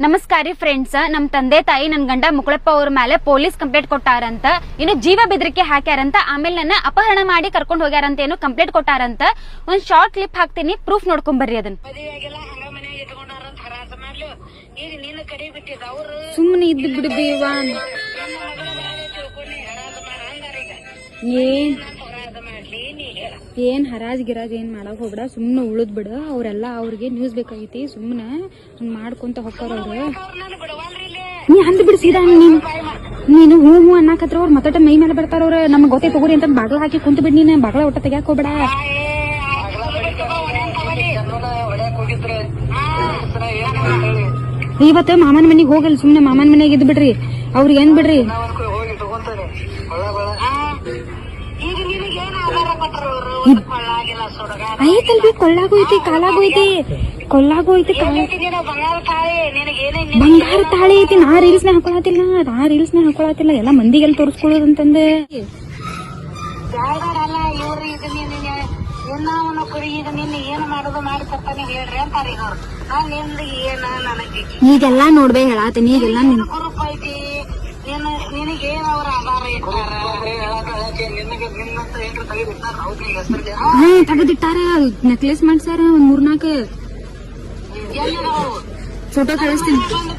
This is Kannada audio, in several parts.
ನಮಸ್ಕಾರ ರೀ ಫ್ರೆಂಡ್ಸ್ ನಮ್ ತಂದೆ ತಾಯಿ ನನ್ ಗಂಡ ಮುಕುಳಪ್ಪ ಅವ್ರ ಮೇಲೆ ಪೊಲೀಸ್ ಕಂಪ್ಲೇಂಟ್ ಕೊಟ್ಟಾರಂತ ಇನ್ನು ಜೀವ ಬೆದರಿಕೆ ಹಾಕ್ಯಾರಂತ ಆಮೇಲೆ ನನ್ನ ಅಪಹರಣ ಮಾಡಿ ಕರ್ಕೊಂಡು ಹೋಗ್ಯಾರಂತ ಏನು ಕಂಪ್ಲೇಂಟ್ ಕೊಟ್ಟಾರಂತ ಒಂದ್ ಶಾರ್ಟ್ ಕ್ಲಿಪ್ ಹಾಕ್ತೀನಿ ಪ್ರೂಫ್ ನೋಡ್ಕೊಂಡ್ ಬರ್ರಿ ಅದನ್ನ ನಿನ್ನ ಸುಮ್ಮನೆ ಇದ್ದು ಬಿಡು ನನ್ನ ಏನ್? ಏನ್ ಹರಾಜ್ ಗಿರಾಜ್ ಏನ್ ಮಾಡಕ್ ಹೋಗ್ಬೇಡ, ಸುಮ್ನೆ ಉಳಿದ್ ಬಿಡು. ಅವ್ರೆಲ್ಲ ಅವ್ರಿಗೆ ನ್ಯೂಸ್ ಬೇಕಾಗೈತಿ, ಸುಮ್ನೆ ಹಂಗ್ ಮಾಡ್ಕೊಂತ ಹೋಗ್ತಾರ ನೀ ಅಂದ್ ಬಿಡು ಸೀದಾ ನೀನ್. ನೀನು ಹೂ ಹೂ ಅನ್ನಕತ್ರ ಅವ್ರ ಮತ್ತೊಟ್ಟ ಮೈ ಮೇಲೆ ಬರ್ತಾರ ಅವ್ರ. ನಮ್ ಗೊತ್ತೇ ತಗೋರಿ ಅಂತ ಬಾಗ್ಲ ಹಾಕಿ ಕುಂತ ಬಿಡ್ ನೀನ್. ಬಾಗ್ಲ ಒಟ್ಟ ತೆಗ್ಯಾಕ ಹೋಗ್ಬೇಡ. ಇವತ್ತು ಮಾಮನ ಮನೆಗೆ ಹೋಗಲ್, ಸುಮ್ನೆ ಮಾಮನ ಮನೆಗೆ ಇದ್ ಬಿಡ್ರಿ. ಅವ್ರಿಗೆ ಏನ್ ಬಿಡ್ರಿ? ಐತಲ್ರಿ ಕೊಳ್ಳಾಗೂ ಐತಿ ಕಾಲಾಗೂ ಐತಿ ಕೊಳ್ಳಾಗೂ ಐತಿ ಬಂಗಾರ ತಾಳಿ ಐತಿ, ನಾ ರೀಲ್ಸ್ನ ಹಾಕೊಳತಿಲ್ಲ ನಾ ರೀಲ್ಸ್ನ ಹಾಕೊಳತಿಲ್ಲ ಎಲ್ಲಾ ಮಂದಿಗೆಲ್ಲ ತೋರಿಸ್ಕೊಳ್ಳೋದಂತಂದೆ. ಈಗೆಲ್ಲಾ ನೋಡ್ಬೇ ಹೇಳಾತೀನಿ ಈಗೆಲ್ಲಾ ನಿನ್ ಗ್ರೂಪ್ ಐತಿ ನಿನ್ನ ನಿನಗೆ ಏನ್ ಅವ್ರ ಆಧಾರ ಇಟ್ಟಾರ? ಹಾ, ತೆಗದಿಟ್ಟಾರ. ನೆಕ್ಲೆಸ್ ಮಾಡ್ಸಾರ ಒಂದ್ ಮೂರ್ನಾಕ ಫೋಟೋ ಕಳಿಸ್ತೀನಿ. ಬಂದು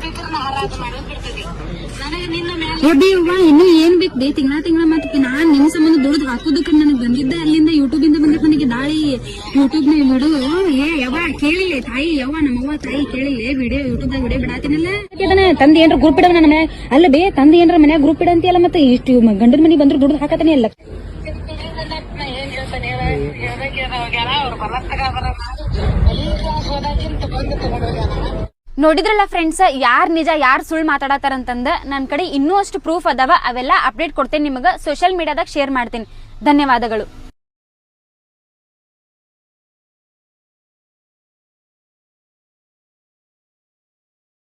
ಎಬ್ಬಿ ಅವ್ವ, ಇನ್ನು ಏನ್ ಬೇಕು? ಬೇ, ತಿಂಗಳ ತಿಂಗಳ ಮತ್ತೆ ನಾನ್ ನಿಮ್ ಸಂಬಂಧ ದುಡ್ದು ಹಾಕೋದಕ್ಕೆ ನನಗೆ ಬಂದಿದ್ದೆ. ಅಲ್ಲಿಂದ ಯೂಟ್ಯೂಬ್ ಇಂದ ಬಂದಿದ್ ನನಗೆ ದಾಳಿ. ಯೂಟ್ಯೂಬ್ನ ವಿಡಿಯೋ ಏ ಕೇಳಿಲ್ಲ ತಾಯಿ ಯವ್ವ ನಮ್ಮವ್ವ ತಾಯಿ ಕೇಳಿಲ್ಲ ವಿಡಿಯೋ ಯೂಟ್ಯೂಬ್ ದಾಗ ವಿಡಿಯೋ ಬಿಡಾತಿನಲ್ಲ? ತಂದೆ ಏನ್ರ ಗ್ರೂಪ್ ಇಡವ ನನ್ನ ಮನೆ? ಅಲ್ಲ ಬೇ ತಂದೆ ಏನ್ರ ಮನ್ಯಾಗ ಗ್ರೂಪ್ ಇಡಂತಿಯಲ್ಲ ಮತ್ತೆ ಇಷ್ಟು ಗಂಡನ ಮನಿ ಬಂದ್ರು ದುಡ್ಡು ಹಾಕತಾನೆ ಅಲ್ಲ. ನೋಡಿದ್ರಲ್ಲ ಫ್ರೆಂಡ್ಸ್ ಯಾರ್ ನಿಜ ಯಾರ್ ಸುಳ್ಳು ಮಾತಾಡತಾರಂತಂದ ನನ್ನ ಕಡೆ ಇನ್ನೂ ಅಷ್ಟು ಪ್ರೂಫ್ ಅದಾವ ಅವೆಲ್ಲ ಅಪ್ಡೇಟ್ ಕೊಡ್ತೇನೆ ನಿಮಗೆ. ಸೋಷಿಯಲ್ ಮೀಡಿಯಾದಾಗ ಶೇರ್ ಮಾಡ್ತೀನಿ. ಧನ್ಯವಾದಗಳು.